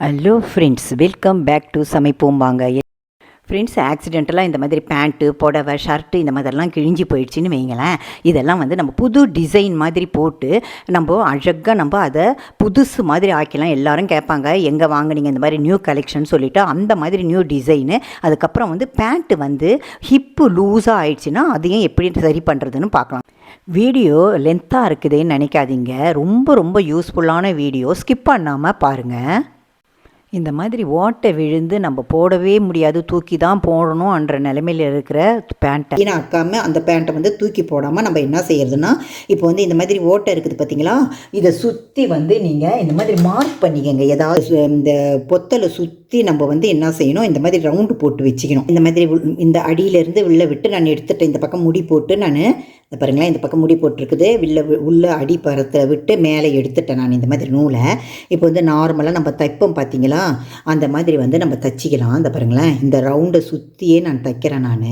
Hello friends welcome back to சமைப்போம் வாங்க friends ஆக்சிடென்டலாக இந்த மாதிரி பேண்ட்டு புடவை ஷர்ட்டு இந்த மாதிரிலாம் கிழிஞ்சி போயிடுச்சின்னு வைங்களேன். இதெல்லாம் வந்து நம்ம புது டிசைன் மாதிரி போட்டு நம்ம அழகாக நம்ம அதை புதுசு மாதிரி ஆக்கிலாம் எல்லாரும் கேட்பாங்க எங்கே வாங்கினீங்க? இந்த மாதிரி நியூ கலெக்ஷன் சொல்லிவிட்டு அந்த மாதிரி நியூ டிசைனு அதுக்கப்புறம் வந்து பேண்ட்டு வந்து ஹிப்பு லூஸாக ஆயிடுச்சுன்னா அதையும் எப்படி சரி பண்ணுறதுன்னு பார்க்கலாம். வீடியோ லென்த்தாக இருக்குதுன்னு நினைக்காதீங்க. ரொம்ப ரொம்ப யூஸ்ஃபுல்லான வீடியோ ஸ்கிப் பண்ணாமல் பாருங்கள் இந்த மாதிரி ஓட்டை விழுந்து நம்ம போடவே முடியாது தூக்கி தான் போடணும்ன்ற நிலைமையில் இருக்கிற பேண்ட்டை வீணாக்காமல் அந்த பேண்ட்டை வந்து தூக்கி போடாமல் நம்ம என்ன செய்யறதுன்னா இப்போ வந்து இந்த மாதிரி ஓட்டை இருக்குது பார்த்தீங்களா இதை சுற்றி வந்து நீங்கள் இந்த மாதிரி மார்க் பண்ணிக்கங்க. ஏதாவது இந்த பொத்தலை சுற்றி நம்ம வந்து என்ன செய்யணும்? இந்த மாதிரி ரவுண்டு போட்டு வச்சுக்கணும். இந்த மாதிரி இந்த அடியிலேருந்து உள்ள விட்டு நான் எடுத்துட்டேன். இந்த பக்கம் முடி போட்டு நான் இந்த பாருங்களேன் இந்த பக்கம் முடி போட்டிருக்குது. உள்ளே உள்ள அடிப்பரத்தை விட்டு மேலே எடுத்துட்டேன் நான் இந்த மாதிரி நூலை. இப்போ வந்து நார்மலாக நம்ம தைப்போம் பார்த்தீங்களா? அந்த மாதிரி வந்து நம்ம தைச்சிக்கலாம். இந்த பாருங்களேன் இந்த ரவுண்டை சுற்றியே நான் தைக்கிறேன் நான்.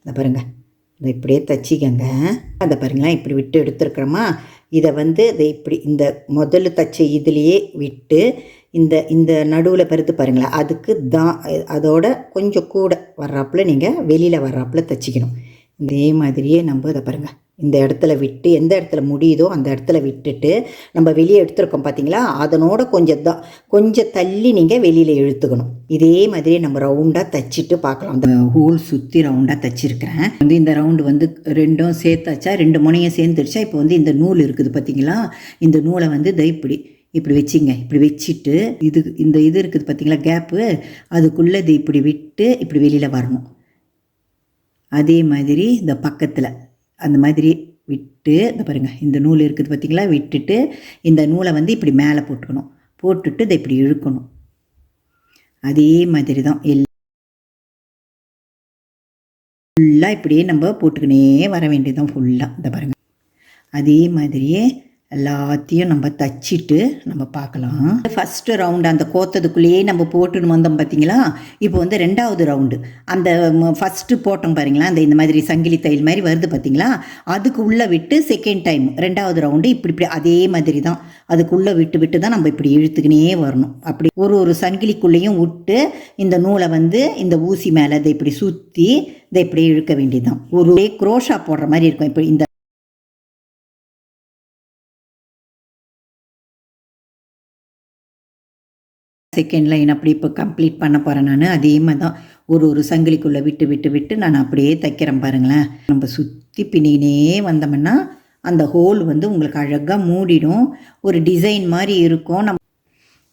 இந்த பாருங்கள் இதை இப்படியே தைச்சிக்கங்க. அந்த பாருங்களேன் இப்படி விட்டு எடுத்துருக்குறோமா? இதை வந்து இதை இப்படி இந்த முதல்ல தச்ச இதுலேயே விட்டு இந்த இந்த நடுவில் பருத்து பாருங்களேன் அதுக்கு தான் அதோட கொஞ்சம் கூட வர்றாப்புல நீங்கள் வெளியில் வர்றாப்புல தச்சிக்கணும். இதே மாதிரியே நம்ம இதை பாருங்கள் இந்த இடத்துல விட்டு எந்த இடத்துல முடியுதோ அந்த இடத்துல விட்டுட்டு நம்ம வெளியே எடுத்துருக்கோம் பார்த்தீங்களா அதனோட கொஞ்சம் தான் கொஞ்சம் தள்ளி நீங்கள் வெளியில் இழுத்துக்கணும். இதே மாதிரியே நம்ம ரவுண்டாக தைச்சிட்டு பார்க்கலாம். அந்த ஹோல் சுற்றி ரவுண்டாக தச்சிருக்கிறேன். வந்து இந்த ரவுண்டு வந்து ரெண்டும் சேர்த்தாச்சா? ரெண்டு முனையும் சேர்ந்துருச்சா? இப்போ வந்து இந்த நூல் இருக்குது பார்த்தீங்களா இந்த நூலை வந்து இதை இப்படி இப்படி வச்சிங்க. இப்படி வச்சுட்டு இது இந்த இது இருக்குது பார்த்தீங்களா கேப்பு அதுக்குள்ளே இது இப்படி விட்டு இப்படி வெளியில் வரணும். அதே மாதிரி இந்த பக்கத்தில் அந்த மாதிரி விட்டு இந்த பாருங்கள் இந்த நூல் இருக்குது பார்த்தீங்களா விட்டுட்டு இந்த நூலை வந்து இப்படி மேலே போட்டுக்கணும். போட்டுட்டு இதை இப்படி இழுக்கணும். அதே மாதிரி தான் எல் ஃபுல்லாக இப்படியே நம்ம போட்டுக்கினே வர வேண்டியதுதான் ஃபுல்லாக இந்த பாருங்கள் அதே மாதிரியே எல்லாத்தையும் நம்ம தச்சிட்டு நம்ம பார்க்கலாம். ஃபஸ்ட்டு ரவுண்டு அந்த கோத்ததுக்குள்ளேயே நம்ம போட்டுன்னு வந்தோம் பார்த்தீங்களா? இப்போ வந்து ரெண்டாவது ரவுண்டு அந்த ஃபஸ்ட்டு போட்டோம் பாருங்களா அந்த இந்த மாதிரி சங்கிலி தையல் மாதிரி வருது பார்த்தீங்களா? அதுக்கு உள்ளே விட்டு செகண்ட் டைம் ரெண்டாவது ரவுண்டு இப்படி இப்படி அதே மாதிரி தான். அதுக்குள்ளே விட்டு விட்டு தான் நம்ம இப்படி இழுத்துக்கினே வரணும். அப்படி ஒரு ஒரு சங்கிலிக்குள்ளேயும் விட்டு இந்த நூலை வந்து இந்த ஊசி மேலே இதை இப்படி சுற்றி இதை இப்படி இழுக்க வேண்டியதுதான். ஒரு குரோஷா போடுற மாதிரி இருக்கும். இப்படி இந்த செகண்ட் லைன் அப்படி இப்போ கம்ப்ளீட் பண்ண போகிறேன் நான். அதே மாதிரி தான் ஒரு ஒரு சங்கிலிக்குள்ளே விட்டு விட்டு விட்டு நான் அப்படியே தைக்கிறேன் பாருங்களேன். நம்ம சுற்றி பின்னினே வந்தோம்னா அந்த ஹோல் வந்து உங்களுக்கு அழகாக மூடிடும். ஒரு டிசைன் மாதிரி இருக்கும். நம்ம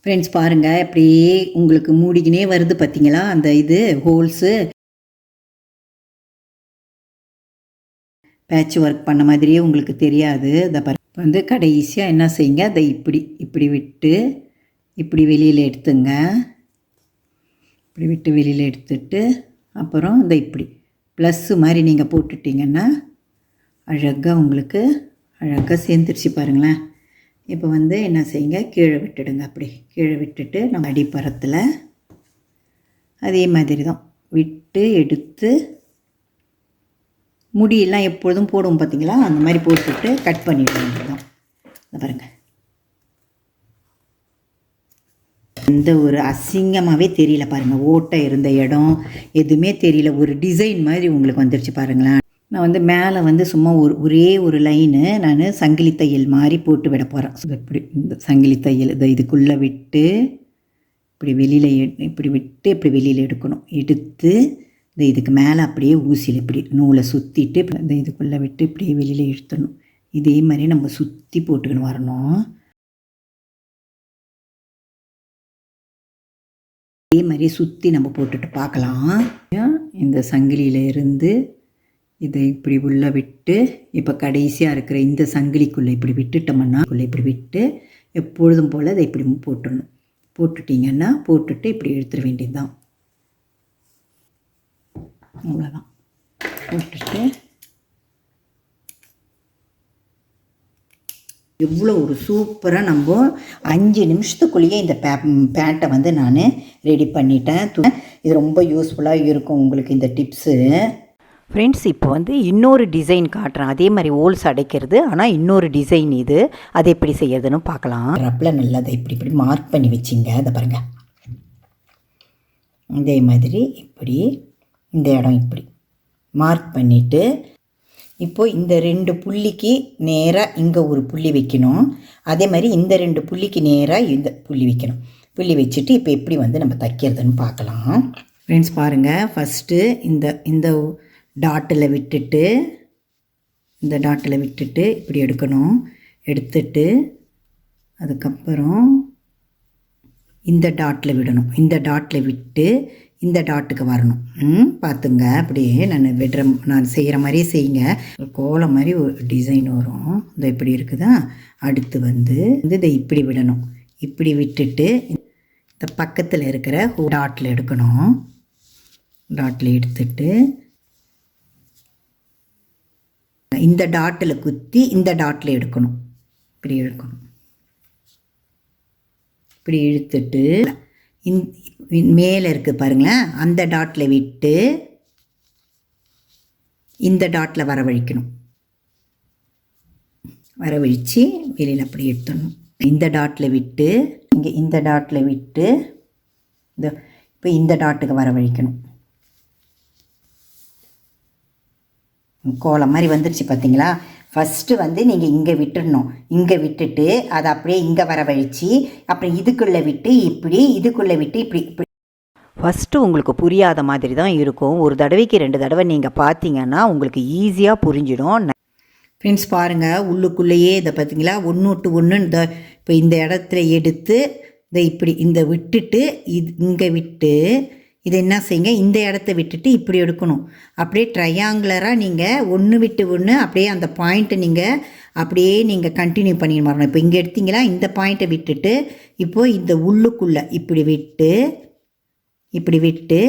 ஃப்ரெண்ட்ஸ் பாருங்கள் அப்படியே உங்களுக்கு மூடிக்கினே வருது பார்த்தீங்களா அந்த இது ஹோல்ஸு பேட்ச் ஒர்க் பண்ண மாதிரியே உங்களுக்கு தெரியாது. அதை பாரு வந்து கடைசியாக என்ன செய்யுங்க? அதை இப்படி இப்படி விட்டு இப்படி வெளியில் எடுத்துங்க. இப்படி விட்டு வெளியில் எடுத்துட்டு அப்புறம் இந்த இப்படி. ப்ளஸ்ஸு மாதிரி நீங்கள் போட்டுட்டிங்கன்னா அழகாக உங்களுக்கு அழகாக சேர்ந்துருச்சு பாருங்களேன். இப்போ வந்து என்ன செய்யுங்க? கீழே விட்டுடுங்க அப்படி. கீழே விட்டுட்டு நம்ம அடிப்பறத்தில் அதே மாதிரி தான் விட்டு எடுத்து முடியெல்லாம் எப்பொழுதும் போடுவோம் பார்த்தீங்களா அந்த மாதிரி போட்டுட்டு கட் பண்ணிவிடுங்க தான் பாருங்கள் எந்த ஒரு அசிங்கமாகவே தெரியல பாருங்கள் ஓட்டை இருந்த இடம் எதுவுமே தெரியல. ஒரு டிசைன் மாதிரி உங்களுக்கு வந்துருச்சு பாருங்களேன். நான் வந்து மேலே வந்து சும்மா ஒரு ஒரே ஒரு லைனு நான் சங்கிலி தையல் மாதிரி போட்டு விட போகிறேன் இப்படி இந்த சங்கிலி தையல் இதை இதுக்குள்ளே விட்டு இப்படி வெளியில் இப்படி விட்டு இப்படி வெளியில் எடுக்கணும். எடுத்து இந்த இதுக்கு மேலே அப்படியே ஊசியில் இப்படி நூலை சுற்றிட்டு இந்த இதுக்குள்ளே விட்டு இப்படியே வெளியில் இழுத்தணும் இதே மாதிரி நம்ம சுற்றி போட்டுக்கின்னு வரணும். இதே மாதிரி சுற்றி நம்ம போட்டுட்டு பார்க்கலாம். இந்த சங்கிலியில் இருந்து இதை இப்படி உள்ள விட்டு இப்போ கடைசியாக இருக்கிற இந்த சங்கிலிக்குள்ளே இப்படி விட்டுட்டோம்னா உள்ள இப்படி விட்டு எப்பொழுதும் போல் அதை இப்படி போட்டுடணும். போட்டுட்டிங்கன்னா போட்டுட்டு இப்படி எடுத்துட வேண்டியதுதான். அவ்வளோதான் போட்டுட்டு எவ்வளோ ஒரு சூப்பராக நம்ம அஞ்சு நிமிஷத்துக்குள்ளேயே இந்த பே பேண்ட்டை வந்து நான் ரெடி பண்ணிட்டேன். இது ரொம்ப யூஸ்ஃபுல்லாக இருக்கும் உங்களுக்கு இந்த டிப்ஸு ஃப்ரெண்ட்ஸ் இப்போ வந்து இன்னொரு டிசைன் காட்டுறேன். அதே மாதிரி ஹோல்ஸ் அடைக்கிறது ஆனால் இன்னொரு டிசைன் இது. அது எப்படி செய்யறதுன்னு பார்க்கலாம். ரப்பில் நல்லா அதை இப்படி இப்படி மார்க் பண்ணி வச்சிங்க. அதை பாருங்கள் இதே மாதிரி இப்படி இந்த இடம் இப்படி மார்க் பண்ணிவிட்டு இப்போ இந்த ரெண்டு புள்ளிக்கு நேராக இங்கே ஒரு புள்ளி வைக்கணும். அதே மாதிரி இந்த ரெண்டு புள்ளிக்கு நேராக இந்த புள்ளி வைக்கணும். புள்ளி வச்சுட்டு இப்போ எப்படி வந்து நம்ம தைக்கிறதுன்னு பார்க்கலாம். ஃப்ரெண்ட்ஸ் பாருங்கள் ஃபஸ்ட்டு இந்த இந்த டாட்டில் விட்டுட்டு இந்த டாட்டில் விட்டுட்டு இப்படி எடுக்கணும். எடுத்துட்டு அதுக்கப்புறம் இந்த டாட்டில் விடணும். இந்த டாட்டில் விட்டு இந்த டாட்டுக்கு வரணும். ம் பார்த்துங்க. அப்படியே நான் விடுற நான் செய்கிற மாதிரியே செய்யுங்க. ஒரு கோலம் மாதிரி ஒரு டிசைன் வரும். இந்த இப்படி இருக்குதா? அடுத்து வந்து வந்து இதை இப்படி விடணும். இப்படி விட்டுட்டு இந்த பக்கத்தில் இருக்கிற டாட்டில் எடுக்கணும். டாட்டில் எடுத்துட்டு இந்த டாட்டில் குத்தி இந்த டாட்டில் எடுக்கணும். இப்படி எடுக்கணும் இப்படி இழுத்துட்டு இந் மேலே இருக்குது பாருங்களேன். அந்த டாட்டில் விட்டு இந்த டாட்டில் வரவழிக்கணும். வரவழித்து வெளியில் அப்படி எடுத்துடணும். இந்த டாட்டில் விட்டு இங்கே இந்த டாட்டில் விட்டு இந்த இப்போ இந்த டாட்டுக்கு வரவழிக்கணும். கோலம் மாதிரி வந்துருச்சு பார்த்தீங்களா ஃபஸ்ட்டு வந்து நீங்கள் இங்கே விட்டுடணும் இங்கே விட்டுட்டு அதை அப்படியே இங்கே வரவழைச்சி அப்புறம் இதுக்குள்ளே விட்டு இப்படி இதுக்குள்ளே விட்டு இப்படி இப்படி. ஃபஸ்ட்டு உங்களுக்கு புரியாத மாதிரி தான் இருக்கும். ஒரு தடவைக்கு ரெண்டு தடவை நீங்கள் பார்த்தீங்கன்னா உங்களுக்கு ஈஸியாக புரிஞ்சிடும். ஃப்ரெண்ட்ஸ் பாருங்கள் உள்ளுக்குள்ளேயே இதை பார்த்தீங்களா? ஒன்று விட்டு ஒன்று இந்த இப்போ இந்த இடத்துல எடுத்து இதை இப்படி இந்த விட்டுட்டு இது இங்கே விட்டு இதை என்ன செய்யுங்க? இந்த இடத்த விட்டுட்டு இப்படி எடுக்கணும். அப்படியே ட்ரையாங்குலராக நீங்கள் ஒன்று விட்டு ஒன்று அப்படியே அந்த பாயிண்ட்டை நீங்கள் அப்படியே நீங்கள் கண்டினியூ பண்ணி வரணும் இப்போ இங்கே எடுத்தீங்களா? இந்த பாயிண்ட்டை விட்டுட்டு இப்போது இந்த உள்ளுக்குள்ளே இப்படி விட்டு இப்படி விட்டு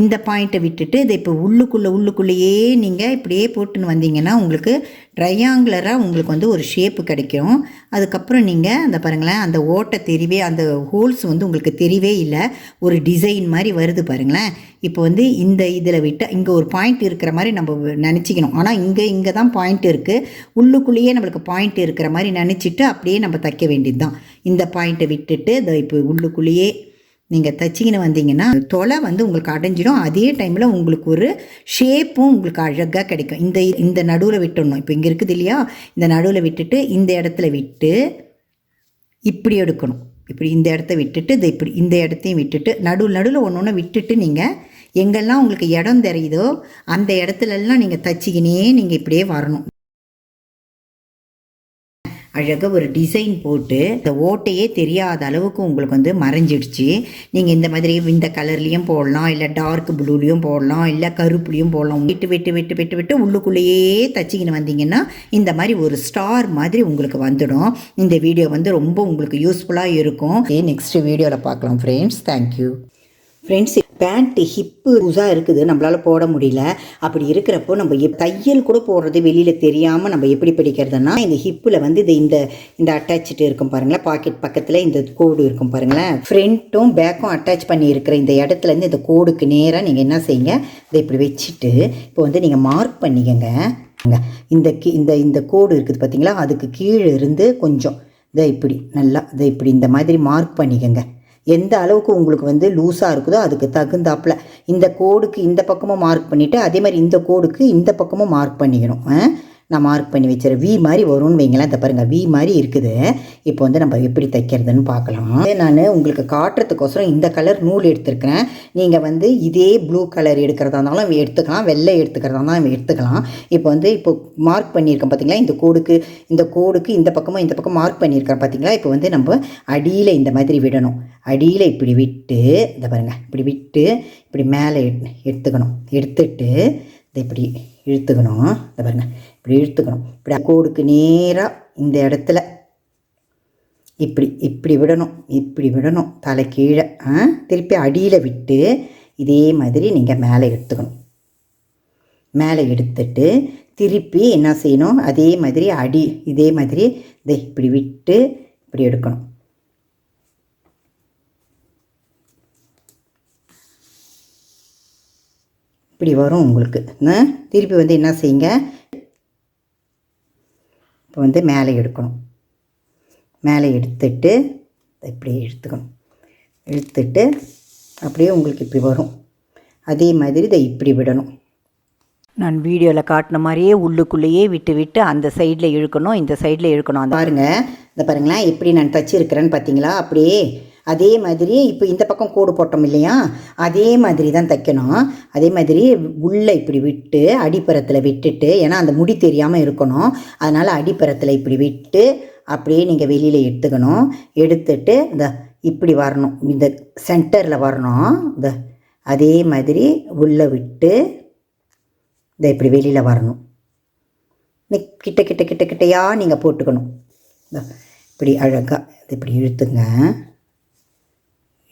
இந்த பாயிண்ட்டை விட்டுட்டு இதை இப்போ உள்ளுக்குள்ளே உள்ளுக்குள்ளேயே நீங்கள் இப்படியே போட்டுன்னு வந்தீங்கன்னா உங்களுக்கு ட்ரையாங்குலராக உங்களுக்கு வந்து ஒரு ஷேப்பு கிடைக்கும். அதுக்கப்புறம் நீங்கள் அந்த பாருங்களேன் அந்த ஓட்டை தெரியவே அந்த ஹோல்ஸ் வந்து உங்களுக்கு தெரியவே இல்லை. ஒரு டிசைன் மாதிரி வருது பாருங்களேன். இப்போ வந்து இந்த இதில் விட்டு இங்கே ஒரு பாயிண்ட் இருக்கிற மாதிரி நம்ம நினச்சிக்கணும். ஆனால் இங்கே இங்கே தான் பாயிண்ட் இருக்குது உள்ளுக்குள்ளேயே நம்மளுக்கு பாயிண்ட் இருக்கிற மாதிரி நினச்சிட்டு அப்படியே நம்ம தைக்க வேண்டியது தான் இந்த பாயிண்ட்டை விட்டுட்டு இதை இப்போ உள்ளுக்குள்ளேயே நீங்கள் தச்சிக்கின்னு வந்தீங்கன்னா தொலை வந்து உங்களுக்கு அடைஞ்சிடும் அதே டைமில் உங்களுக்கு ஒரு ஷேப்பும் உங்களுக்கு அழகாக கிடைக்கும். இந்த இந்த நடுவில் விட்டுடணும். இப்போ இங்கே இருக்குது இல்லையா? இந்த நடுவில் விட்டுட்டு இந்த இடத்துல விட்டு இப்படி எடுக்கணும். இப்படி இந்த இடத்த விட்டுட்டு இதை இப்படி இந்த இடத்தையும் விட்டுட்டு நடுவில் நடுவில் ஒன்று ஒன்று விட்டுட்டு நீங்கள் எங்கெல்லாம் உங்களுக்கு இடம் தெரியுதோ அந்த இடத்துலலாம் நீங்கள் தச்சிக்கினே நீங்கள் இப்படியே வரணும். அழகாக ஒரு டிசைன் போட்டு இந்த ஓட்டையே தெரியாத அளவுக்கு உங்களுக்கு வந்து மறைஞ்சிடுச்சு. நீங்கள் இந்த மாதிரி இந்த கலர்லேயும் போடலாம் இல்லை டார்க் ப்ளூலேயும் போடலாம் இல்லை கருப்புலேயும் போடலாம். விட்டு விட்டு விட்டு விட்டு விட்டு உள்ளுக்குள்ளேயே தச்சிக்கின்னு வந்தீங்கன்னா இந்த மாதிரி ஒரு ஸ்டார் மாதிரி உங்களுக்கு வந்துடும். இந்த வீடியோ வந்து ரொம்ப உங்களுக்கு யூஸ்ஃபுல்லாக இருக்கும். நெக்ஸ்ட் வீடியோவில் பார்க்கலாம் friends thank you friends pant hip லூஸாக இருக்குது. நம்மளால் போட முடியல. அப்படி இருக்கிறப்போ நம்ம தையல் கூட போடுறது வெளியில் தெரியாமல் நம்ம எப்படி படிக்கிறதுனா இந்த ஹிப்பில் வந்து இது இந்த இந்த அட்டாச்சிட்டு இருக்கும் பாருங்களேன். பாக்கெட் பக்கத்தில் இந்த கோடு இருக்கும் பாருங்களேன். ஃப்ரண்ட்டும் பேக்கும் அட்டாச் பண்ணி இருக்கிற இந்த இடத்துல இருந்து இந்த கோடுக்கு நேராக நீங்கள் என்ன செய்யுங்க இதை இப்படி வச்சுட்டு இப்போ வந்து நீங்கள் மார்க் பண்ணிக்கங்க. இந்த கீ இந்த இந்த கோடு இருக்குது பார்த்தீங்களா அதுக்கு கீழே இருந்து கொஞ்சம் இதை இப்படி நல்லா இதை இப்படி இந்த மாதிரி மார்க் பண்ணிக்கங்க. எந்த அளவுக்கு உங்களுக்கு வந்து லூஸாக இருக்குதோ அதுக்கு தகுந்தாப்புல இந்த கோடுக்கு இந்த பக்கமும் மார்க் பண்ணிவிட்டு அதே மாதிரி இந்த கோடுக்கு இந்த பக்கமும் மார்க் பண்ணிக்கணும் ஆ? நான் மார்க் பண்ணி வச்சிருக்கேன் வி மாதிரி வரும்னு வைங்களேன். இந்த பாருங்கள் வி மாதிரி இருக்குது. இப்போ வந்து நம்ம எப்படி தைக்கிறதுன்னு பார்க்கலாம். நான் உங்களுக்கு காட்டுறதுக்கோசரம் இந்த கலர் நூல் எடுத்துருக்கிறேன். நீங்கள் வந்து இதே ப்ளூ கலர் எடுக்கிறதா இருந்தாலும் எடுத்துக்கலாம். வெள்ளை எடுத்துக்கிறதா இருந்தாலும் எடுத்துக்கலாம். இப்போ வந்து இப்போ மார்க் பண்ணியிருக்கேன் பார்த்தீங்களா இந்த கோடுக்கு இந்த கோடுக்கு இந்த பக்கமும் இந்த பக்கம் மார்க் பண்ணியிருக்கிறேன் பார்த்தீங்களா இப்போ வந்து நம்ம அடியில் இந்த மாதிரி விடணும். அடியில் இப்படி விட்டு இந்த பாருங்கள் இப்படி விட்டு இப்படி மேலே எடு- எடுத்துக்கணும். எடுத்துட்டு இதை இப்படி இழுத்துக்கணும். இந்த பாருங்க. இப்படி இழுத்துக்கணும். இப்படி கோடுக்கு நேராக இந்த இடத்துல இப்படி இப்படி விடணும். இப்படி விடணும். தலை கீழே ஆ? திருப்பி அடியில் விட்டு இதே மாதிரி நீங்கள் மேலே எடுத்துக்கணும் மேலே எடுத்துட்டு திருப்பி என்ன செய்யணும்? அதே மாதிரி அடி இதே மாதிரி இதை இப்படி விட்டு இப்படி எடுக்கணும். இப்படி வரும் உங்களுக்கு? திருப்பி வந்து என்ன செய்யுங்க? இப்போ வந்து மேலே எடுக்கணும். மேலே எடுத்துட்டு இப்படி இழுத்துக்கணும். இழுத்துட்டு அப்படியே உங்களுக்கு இப்படி வரும். அதே மாதிரி இதை இப்படி விடணும். நான் வீடியோவில் காட்டின மாதிரியே உள்ளுக்குள்ளேயே விட்டு விட்டு அந்த சைடில் இழுக்கணும் இந்த சைடில் இழுக்கணும். அந்த பாருங்க. இந்த பாருங்களேன். எப்படி நான் தச்சிருக்கிறேன்னு பார்த்தீங்களா? அப்படியே அதே மாதிரி இப்போ இந்த பக்கம் கோடு போட்டோம் இல்லையா? அதே மாதிரி தான் தைக்கணும். அதே மாதிரி உள்ளே இப்படி விட்டு அடிப்பரத்தில் விட்டுட்டு ஏன்னா அந்த முடி தெரியாமல் இருக்கணும். அதனால் அடிப்பரத்தில் இப்படி விட்டு அப்படியே நீங்கள் வெளியில் எடுத்துக்கணும். எடுத்துட்டு இந்த இப்படி வரணும். இந்த சென்டரில் வரணும். இந்த அதே மாதிரி உள்ளே விட்டு இந்த இப்படி வெளியில் வரணும். இந்த கிட்ட கிட்ட கிட்ட கிட்டையாக நீங்கள் போட்டுக்கணும். இந்த இப்படி அழகாக இப்படி இழுத்துங்க.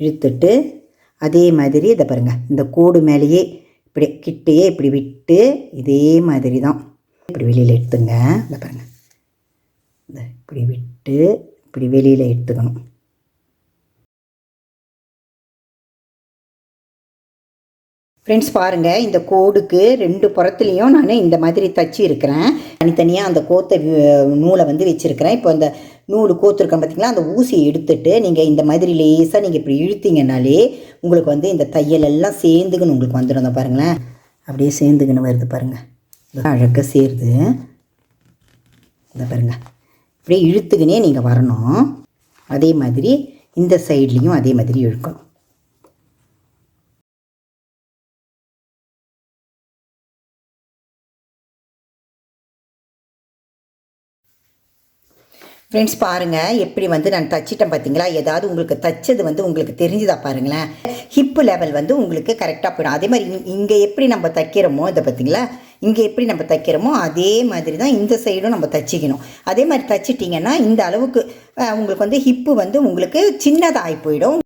இழுத்துட்டு அதே மாதிரி இதை பாருங்கள் இந்த கோடு மேலேயே இப்படி கிட்டையே இப்படி விட்டு இதே மாதிரி தான். இப்படி வெளியில் எடுத்துங்க. இதை பாருங்கள் இந்த இப்படி விட்டு இப்படி வெளியில் எடுத்துக்கணும். ஃப்ரெண்ட்ஸ் பாருங்கள் இந்த கோடுக்கு ரெண்டு புறத்துலேயும் நான் இந்த மாதிரி தச்சு இருக்கிறேன். தனித்தனியாக அந்த கோத்தை நூலை வந்து வச்சுருக்கிறேன். இப்போ அந்த நூல் கோத்துருக்கேன் பார்த்தீங்களா அந்த ஊசியை எடுத்துட்டு நீங்கள் இந்த மாதிரி லேசாக நீங்கள் இப்படி இழுத்தீங்கனாலே உங்களுக்கு வந்து இந்த தையல் எல்லாம் சேர்ந்துக்குன்னு உங்களுக்கு வந்துடும். தான் பாருங்களேன். அப்படியே சேர்ந்துக்குன்னு வருது பாருங்கள் அழகாக சேருது இந்த பாருங்க. அப்படியே இழுத்துக்கினே நீங்கள் வரணும். அதே மாதிரி இந்த சைட்லேயும் அதே மாதிரி இழுக்கணும். ஃப்ரெண்ட்ஸ் பாருங்கள் எப்படி வந்து நான் தச்சிட்டேன் பார்த்தீங்களா? ஏதாவது உங்களுக்கு தச்சது வந்து உங்களுக்கு தெரிஞ்சுதா பாருங்களேன். ஹிப்பு லெவல் வந்து உங்களுக்கு கரெக்டாக போயிடும். அதே மாதிரி இங்கே எப்படி நம்ம தைக்கிறோமோ இதை பார்த்தீங்களா? இங்கே எப்படி நம்ம தைக்கிறோமோ அதே மாதிரி தான் இந்த சைடும் நம்ம தச்சிக்கணும். அதே மாதிரி தச்சிட்டிங்கன்னா இந்த அளவுக்கு உங்களுக்கு வந்து ஹிப்பு வந்து உங்களுக்கு சின்னதாகி போயிடும்.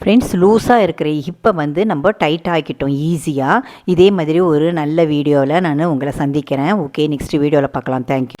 ஃப்ரெண்ட்ஸ் லூஸாக இருக்கிற ஹிப்பை வந்து நம்ம டைட் ஆக்கிட்டோம் ஈஸியாக இதே மாதிரி ஒரு நல்ல வீடியோவில் நான் உங்களை சந்திக்கிறேன். ஓகே நெக்ஸ்ட் வீடியோவில் பார்க்கலாம். தேங்க்யூ